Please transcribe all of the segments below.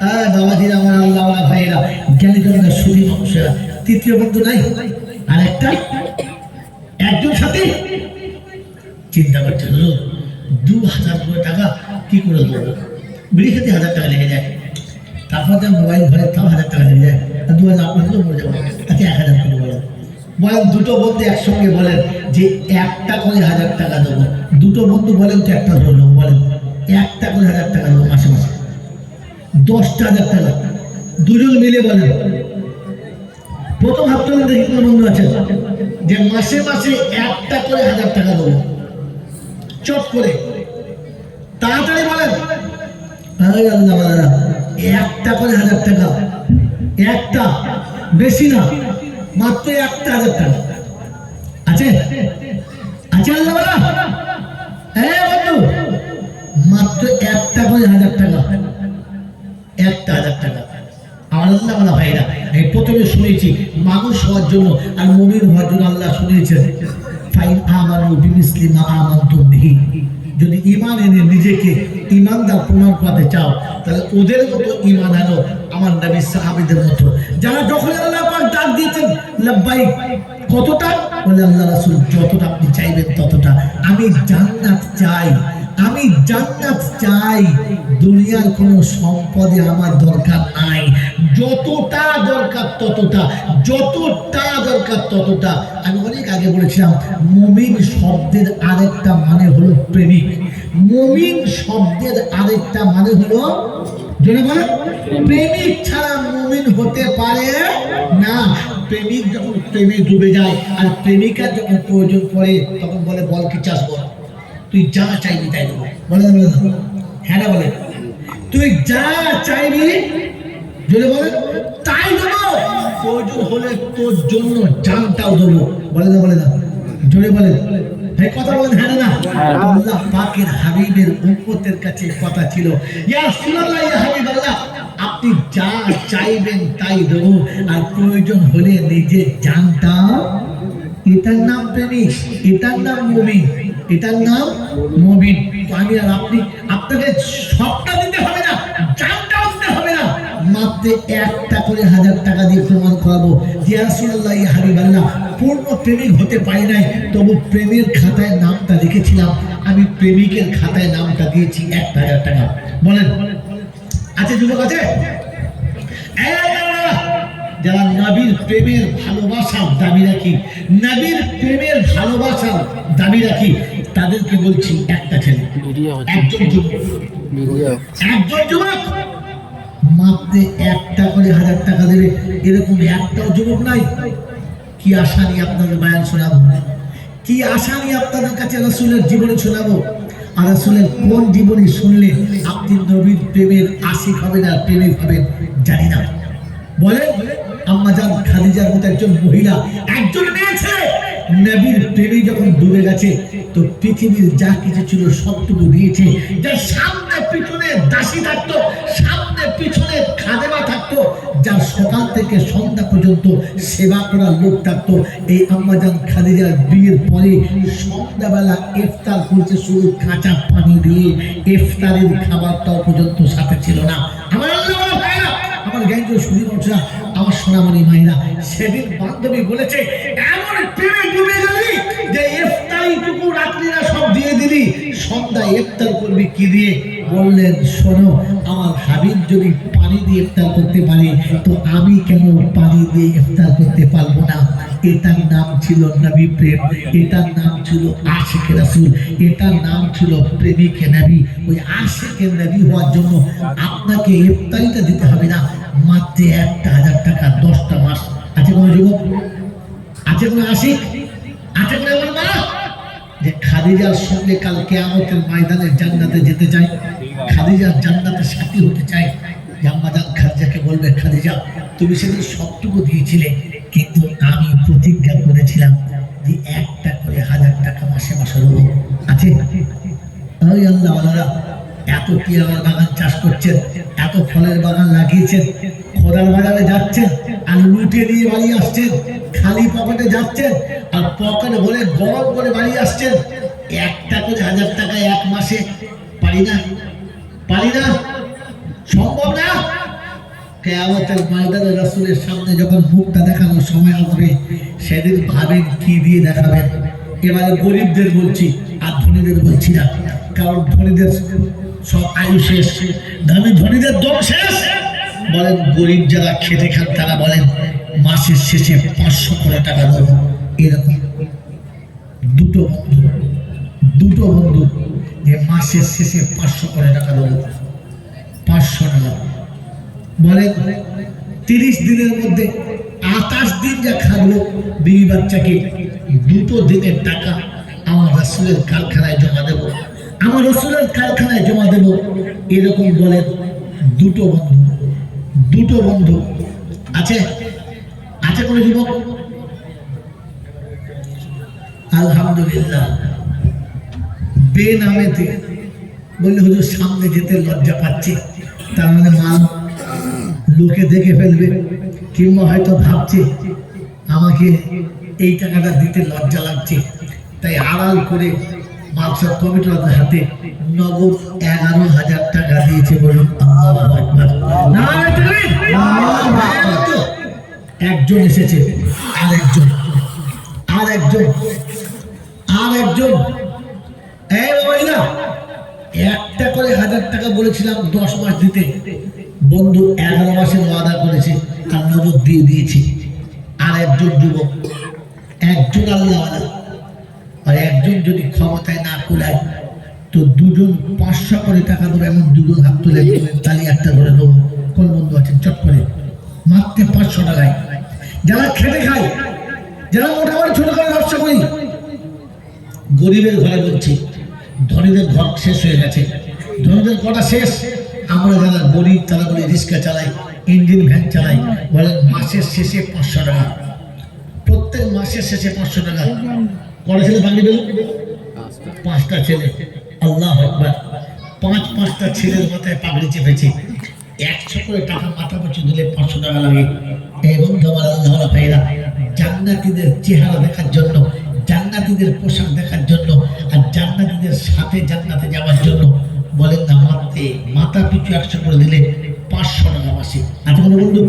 হ্যাঁ আমার তৃতীয় বন্ধু আর একটা একজন সাথে। টাকা কি করে হাজার টাকা লেগে যায়। তারপর মোবাইল তাও হাজার টাকা লেগে যায়। দু হাজার এক হাজার বলেন। বলেন, দুটো বন্ধু একসঙ্গে বলেন যে একটা করে হাজার টাকা দেবো। দুটো বন্ধু বলেন তো একটা ধরলো বলেন। একটা করে হাজার টাকা দেবো মাসে মাসে। দশটা হাজার টাকা দুজন মিলে বলেন। প্রথম হাতটা দেখি কোনো বন্ধু আছে? যে মাসে মাসে একটা করে হাজার টাকা দেবো। চট করে। তাড়াতাড়ি বলেন। একটা করে হাজার টাকা। একটা, বেশি না, মাত্র একটা হাজার টাকা। আছে? আছে আল্লাহ? হ্যাঁ বন্ধু, মাত্র একটা করে হাজার টাকা। একটা হাজার টাকা। আমার আল্লাহ ভাইরা আমি প্রথমে শুনেছি মানুষ হওয়ার জন্য আর হওয়ার জন্য আল্লাহ ফাইন আমানতুম বিহি। যদি ইমান এনে নিজেকে ইমানদার প্রমাণ চাও, তাহলে ওদের মতো ইমান আনো আমার নবী সাহাবীদের মতো। যারা যখন আল্লাহ ডাক দিয়েছেন কতটা? বলে, আল্লাহ রাসূল, যতটা আপনি চাইবেন ততটা। আমি জান্নাত চাই। আমি জান্নাত চাই, দুনিয়ার কোনো সম্পদে আমার দরকার নাই। যতটা দরকার ততটা, যতটা দরকার ততটা। আমি অনেক আগে বলেছিলাম, মমিন শব্দের আরেকটা মানে হলো প্রেমিক। মমিন শব্দের আরেকটা মানে হলো প্রেমিক ছাড়া মুমিন হতে পারে না। প্রেমিক যখন প্রেমে ডুবে যায়, আর প্রেমিকার যখন প্রয়োজন পড়ে, তখন বলে, বল কি চাষ বল। তুই যা চাইবি তাই দেবো। বলে না, বলে হ্যাঁ না বলে? তুই যা চাইবি যদি বলে তাই দেবো। প্রয়োজন হলে তোর জন্য জানটাও দেবো। বলে না বলে না জোরে বলে? এই কথা বলেন হ্যাঁ না আল্লাহ পাকের হাবিবের উম্মতের কাছে কথা ছিল। ইয়া রাসূলুল্লাহ ইয়া হাবিবাল্লাহ। আপনি যা চাইবেন তাই দেবো। আর প্রয়োজন হলে নিজের জানটা এটার নাম প্রেমিক, এটার নাম মুমিন, এটার নাম মুমিন। আমি আর আপনি, আপনাকে সবটা দিতে হবে না, জানটাও দিতে হবে না। মাত্র একটা করে হাজার টাকা দিয়ে প্রমাণ করাবো হাবিবাল্লাহ, পূর্ণ প্রেমিক হতে পারি নাই। তবু প্রেমের খাতায় নামটা লিখেছিলাম। আমি প্রেমিকের খাতায় নামটা দিয়েছি এক হাজার টাকা। বলেন। আছে যুবক আছে! যারা নবীর প্রেমের ভালোবাসার দাবি রাখি নবীর প্রেমের ভালোবাসার দাবি রাখি তাদেরকে বলছি একটা ছেলে। একজন যুবক। একজন যুবক? মাত্র একটা করে হাজার টাকা দেবে এরকম একটাও যুবক নাই। কি আশা নিয়ে আপনাদের বায়ান শোনাবো? কি আশা নিয়ে আপনাদের কাছে রাসূলের জীবনী শোনাবো? আর রাসূলের কোন জীবনী শুনলে আপনি নবীর প্রেমের আশিক হবেন আর প্রেমিক হবেন জানি না। বলে আম্মা জান খাদিজার মতো একজন মহিলা, একজন মেয়ে ছেলে নবীর প্রেমে যখন ডুবে গেছে, তো পৃথিবীর যা কিছু ছিল সবটুকু দিয়েছে। যার সামনে পিছনে দাসী থাকতো, সামনে পিছনে খাদেমা থাকতো, যার সকাল থেকে সন্ধ্যা পর্যন্ত সেবা করার লোক থাকতো। এই আম্মাজান খাদিজার বিয়ের পরে সন্ধ্যাবেলা ইফতার করছে শুধু কাঁচা পানি দিয়ে ইফতারের খাবারটাও পর্যন্ত সাথে ছিল না। আমার আমার জ্ঞান বলছে আমার সোনামণি ভাইরা, সেদিন বান্ধবী বলেছে, এমন প্রেমে ডুবে গেলি যে রাত্রিরা সব দিয়ে দিলি। সন্ধ্যায় ইফতার করবি কি দিয়ে? বললেন, শোনো, আমার হাবিব যদি পানি দিয়ে ইফতার করতে পারে, তো আমি কেন পানি দিয়ে ইফতার করতে পারব না? এটার নাম ছিল নবী প্রেম, এটার নাম ছিল আশিকে রাসূল, এটার নাম ছিল প্রেমিকে নবী। ওই আশিকে নবী হওয়ার জন্য আপনাকে ইফতারিটা দিতে হবে না, মাত্র একটা হাজার টাকা দশটা মাস। আছে কোনো যুবক? আছে কোনো আশিক? আছে কোনো এমন মা? যে খাদিজার সঙ্গে কাল কেয়ামতের ময়দানে জান্নাতে যেতে চাই খাদিজার জান্নাতের সাথী হতে চাই আম্মা জান বলবে, খাদিজা, তুমি সেদিন সবটুকু দিয়েছিলে কিন্তু আমি প্রতিজ্ঞা করেছিলাম যে একটা করে হাজার টাকা মাসে মাসে দেবো আছে? ওই আল্লাহ আল্লাহ এত পেয়ারার বাগান চাষ করছেন? এত ফলের বাগান লাগিয়েছেন? খোদার বাজারে যাচ্ছেন? আর লুটে নিয়ে বাড়ি আসছেন? খালি পকেটে যাচ্ছেন? আর পকেট ভরে গরম করে বাড়ি আসছেন? একটা করে হাজার টাকা এক মাসে পারি না? পারি না? সম্ভব না? কেয়ামতের ময়দানে রাসূলের সামনে যখন মুখটা দেখানোর সময় আসবে, সেদিন ভাবেন কি দিয়ে দেখাবেন? এবারে গরিবদের বলছি আর ধনীদের বলছি না। কারণ ধনীদের সব আয়ু শেষ, ধনী, ধনীদের দম শেষ। বলেন, গরিব যারা খেতে খান, তারা বলেন, মাসের শেষে পাঁচশো করে টাকা দেবো। এরকম। দুটো বন্ধু দুটো বন্ধু যে মাসের শেষে পাঁচশো করে টাকা দেবো। পাঁচশো টাকা। বলে, তিরিশ দিনের মধ্যে আঠাশ দিন যা খাব বিবি বাচ্চাকে, দুটো দিনের টাকা আমার রসুলের কারখানায় জমা দেব। আমার রসুলের কারখানায় জমা দেব। এরকম বলেন দুটো বন্ধু দুটো বন্ধু। আছে? আছে কোনো যুবক? আলহামদুলিল্লাহ। বে নামেতে বললে, হুজুর, সামনে যেতে লজ্জা পাচ্ছি। তার মানে মাল লোকে দেখে ফেলবে। কিংবা হয়তো ভাবছে, আমাকে এই টাকাটা দিতে লজ্জা লাগছে। তাই আড়াল করে মালসব কমিটির হাতে নগদ এগারো হাজার টাকা দিয়েছে বলুন একজন এসেছে আর একজন আর একজন এই বাবাজিরা একটা করে হাজার টাকা বলেছিলাম দশ মাস দিতে। বন্ধু এগারো মাসের ওয়াদা করেছে, তার নগদ দিয়ে দিয়েছি। আর একজন যুবক, একজন আল্লাহ আর একজন যদি ক্ষমতায় না কুলায়, তো দুজন পাঁচশো করে টাকা দেবো এমন দুজন হাত তুলে তালি একটা ধরে দেবো। কোন বন্ধু আছেন? চট করে। মাত্র পাঁচশো টাকায়। যারা খেটে খায়, যারা মোটামুটি ছোট করে ব্যবসা করি, গরিবের ঘরে বলছি, ধনীদের ঘর শেষ হয়ে গেছে। ধনীদের কটা শেষ। আমরা যারা গরিব তারা বলি রিক্সা চালাই, ইঞ্জিন ভ্যান চালাই বলেন মাসের শেষে পাঁচশো টাকা। প্রত্যেক মাসের শেষে পাঁচশো টাকা। কটা ছেলে বাঙালি পেল পাঁচটা ছেলে। আল্লাহ একবার পাঁচ, পাঁচটা ছেলের মাথায় পাগড়ি চেপেছে। একশো করে টাকা মাথা পিছু দিলে পাঁচশো টাকা লাগে। এবং তোমার আল্লাহ ভাইরা, জান্নাতীদের চেহারা দেখার জন্য, জান্নাতীদের পোশাক দেখার জন্য, আর জান্নাতীদের সাথে জান্নাতে যাওয়ার জন্য বলেন না মাত্রে মাথা পিছু একশো করে দিলে পাঁচশো টাকা মাসে। আছে কোনো বন্ধু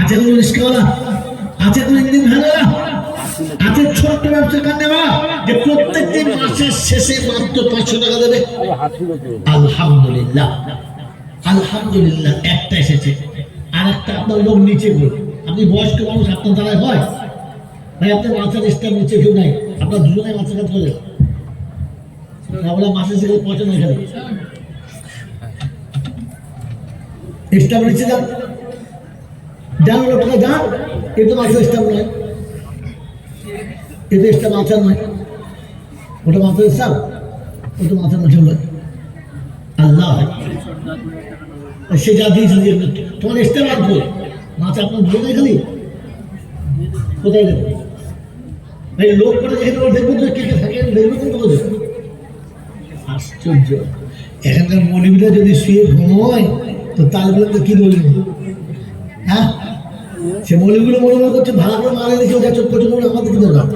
আছে কোনো রিস্কওয়ালা আছে কোনো ইঞ্জিন ভ্যানওয়ালা আছে ছোট্ট ব্যবসা যে প্রত্যেক দিন মাসের শেষে মাত্র পাঁচশো টাকা দেবে। আলহামদুলিল্লাহ। আলহামদুলিল্লাহ, একটা এসেছে। আর একটা আপনার লোক নিচে গো আপনি বয়স্ক মানুষ, আপনার দ্বারাই হয়। ভাই, আপনার মাথার স্টার নিচে কেউ নাই। আপনার দুজনে মাথা কাজ করে আমরা মাসে শেষে পৌঁছানো এখানে স্টার নিচে যান যান লোকটা যান এ তো মাথার স্টার নয়। এতে স্টার মাথার নয়। ওটা মাথার স্টার ওটা মাথার নয় নয়। আল্লাহ। সে যা দিয়েছিল যে তোমার স্টার আর কই? মাথা আপনার ধরে খালি? কোথায় দেবে লোক করে যেখানে ওরা যে কে কে থাকে দেখবেন কিন্তু কোথায় আশ্চর্য। এখানকার মনিবিটা যদি শুয়ে ঘুমোয়, তো তালগুলো তো কি বলব? হ্যাঁ? সে মলিগুলো মনে মনে করছে, ভালো করে মারে দেখে ওটা চোখ করছে মনে আমাদের কি দরকার?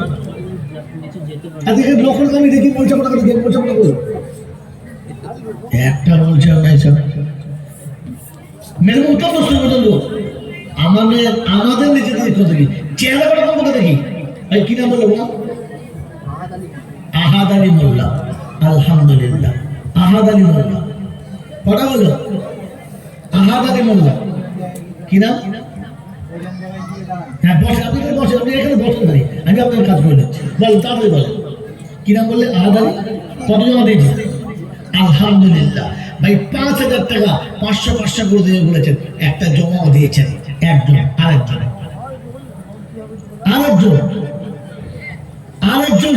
আজকে লোকের আমি দেখি কোটা করে দেখি পয়সা কোটা করে। একটা বলছে নাই স্যার মেরে উত্তর প্রশ্ন পর্যন্ত আমাদের আমাদের নিচে দিয়ে কথা কি? চেহারা করে কথা দেখি ভাই, কি নাম বলল বলো? আহাদ আলী মোল্লা। আলহামদুলিল্লাহ। আহাদ আলী মোল্লা কটা হলো? আহাদ আলী মোল্লা কি নাম? হ্যাঁ বসে, আপনি বসে আপনি এখানে বসে পারি আমি আপনার কাজ করে দিচ্ছি বলেন, তাড়াতাড়ি বলেন। কি নাম বললেন? আহাদ আলী কত জমা দিয়েছি আলহামদুলিল্লাহ। ভাই, পাঁচ হাজার টাকা পাঁচশো পাঁচশো করে বলেছেন। একটা জমাও দিয়েছেন একজন, আরেকজন। আরেকজন? আরেকজন?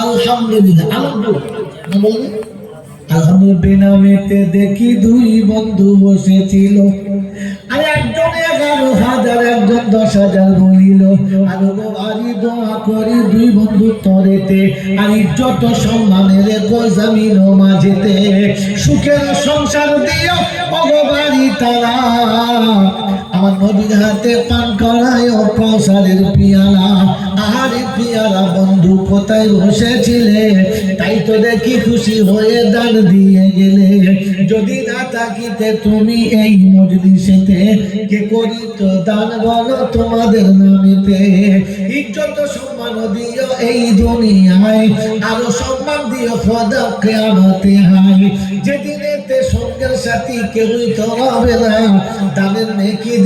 আলহামদুলিল্লাহ আলহামদুলিল্লাহ আলহামদুলিল্লাহ দেখি দুই বন্ধু বসেছিল। আর একজন এগারো হাজার, একজন দশ হাজার বলিল। আর বাড়ি দোয়া করি দুই বন্ধু তরেতে। আর যত সম্মানের গোজামিন মাঝেতে। সুখের সংসার দিও অগবাড়ি তারা। আমার নবীর হাতে পান করায় ও কৌশলের পিয়ালা। আহারে পিয়ালা বন্ধু, কোথায় বসেছিলে? তাই তো দেখি খুশি হয়ে দান দিয়ে গেলে। যদি না থাকিতে তুমি এই মজলিসেতে, কে করি তো দান বলো তোমাদের নামেতে। ইজ্জত সম্মান দিও এই দুনিয়ায়, আরও সম্মান দিও খোদা কেয়ামতে হাই যেদিনেতে সঙ্গের সাথী কেউই তো হবে না, দানের নেকি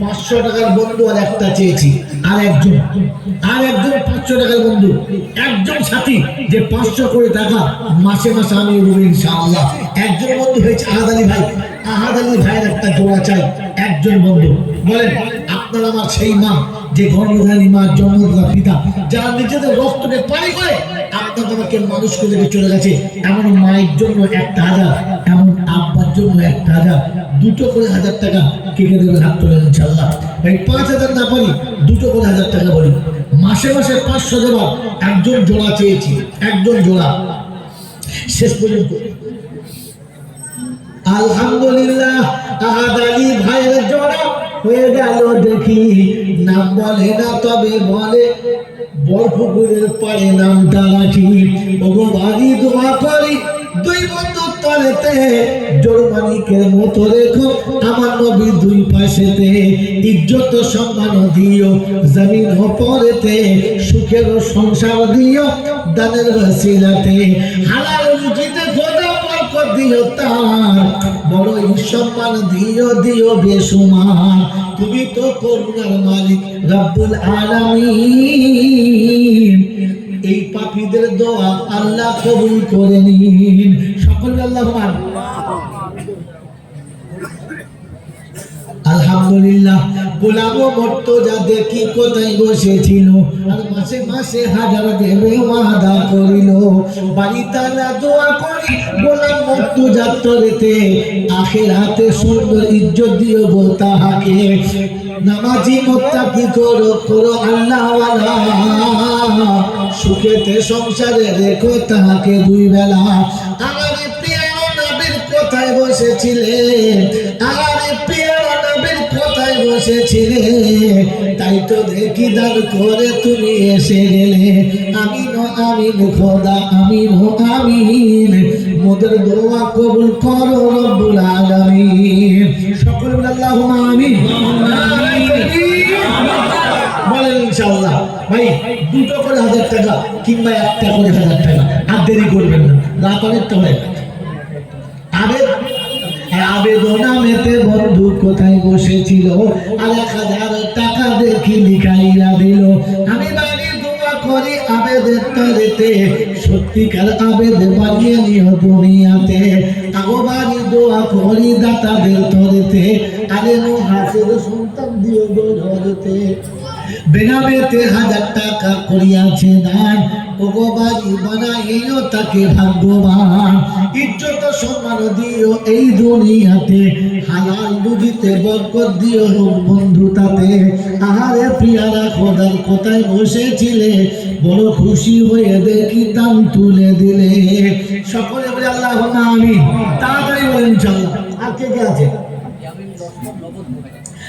পাঁচশো টাকার বন্ধু আর একটা চেয়েছি। আর একজন। আর একজন পাঁচশো টাকার বন্ধু। একজন সাথী যে পাঁচশো করে টাকা মাসে মাসে আমি ইনশাআল্লাহ। একজন বন্ধু হয়েছে আহাদ আলী ভাই। আহাদ আলী ভাইয়ের একটা চাই। একজন বন্ধু। বলেন, আপনার আমার সেই মা যে গর্ভধারী মা জন্মদাতা পিতা, যারা নিজেদের রক্তকে পানি করে, আপনার আমাকে মানুষ করে চলে গেছে। এমন মায়ের জন্য একটা হাজার এমন আব্বার জন্য একটা হাজার দুটো করে হাজার টাকা কেটে দেবেন হাত তোলেন ইনশাল্লাহ এই পাঁচ হাজার না পারি, দুটো করে হাজার টাকা বলি। মাসে মাসে পাঁচশো দেওয়া একজন জোড়া চেয়েছি, একজন জোড়া। শেষ পর্যন্ত। আলহামদুলিল্লাহ ভাইয়ের জোড়া হয়ে গেল দেখি। নাম বলে না, তবে বলে পারে নামটা রাখি। ওগো বাড়ি দোয়া করি দুই বন্ধু তলেতে জোরমানিকের মতো রেখো, আমার নবী দুই পাশেতে। ইজ্জত সম্মান দিও, জমিন পরেতে, সুখের সংসার দিও, দানের বাসিলাতে হালাল রুজিতে খোদা বরকত দিও তার বড় সম্মান দিও দিও বেসুমার তুমি তো করুণার মালিক, রব্বুল আলামিন। এই পাপীদের দোয়া আল্লাহ কবুল করে নিন। সকল আল্লাহ আলহামদুলিল্লাহ, গোলামো মর্তজা দেখি কোথায় বসেছিল। আর মাসে মাসে হাজার দেবে ওয়াদা করিল। বাড়ি তালা দোয়া করি গোলাম মর্তজা তরেতে। আখের হাতে সুন্দর ইজ্জত দিও গো তাহাকে। নামাজি মোত্তাকি করো করো আল্লাহ সুখেতে সংসারে রেখো তাহাকে দুই বেলা। আমার প্রিয় নবীর কোথায় বসেছিলে? আমার প্রিয় নবীর কোথায় বসেছিলে? তাই তো দেখি দান করে তুমি এসে গেলে। আমিন ও আমিন, খোদা আমিন ও আমিন। মোদের দোয়া কবুল করো রব্বুল আলামিন। সকল আল্লাহুম্মা আমিন। বলেন ইনশাআল্লাহ। ভাই, দুটো করে হাজার টাকা কিংবা একটা করে হাজার টাকা। আর দেরি করবেন না। রাত অনেকটা হয়ে গেছে আবেদ আবেদনামেতে বন্ধু কোথায় বসেছিল? টাকা দেখি লিখাইয়া দিল। আমি করি আবেদের তরেতে সত্যিকার আবেদ বানিয়ে নিও দুনিয়াতে। আগো বাড়ি দোয়া করি দাতাদের তরেতে আরে সন্তান দিও গো ঘরেতে বেনামেতে হাজার টাকা করিয়াছে দান। বানাইও তাকে ভাগ্যবান। ইজ্জত সম্মান দিও এই দুনিয়াতে। হালাল বুঝিতে বরকত দিও বন্ধু তাতে। আহারে পিয়ারা খোদার কোথায় বসেছিলে, বড় খুশি হয়ে দেখি দাম তুলে দিলে। সকলে বলে আল্লাহ আমি তাড়াতাড়ি বলেন, চল। আর কে কে আছে?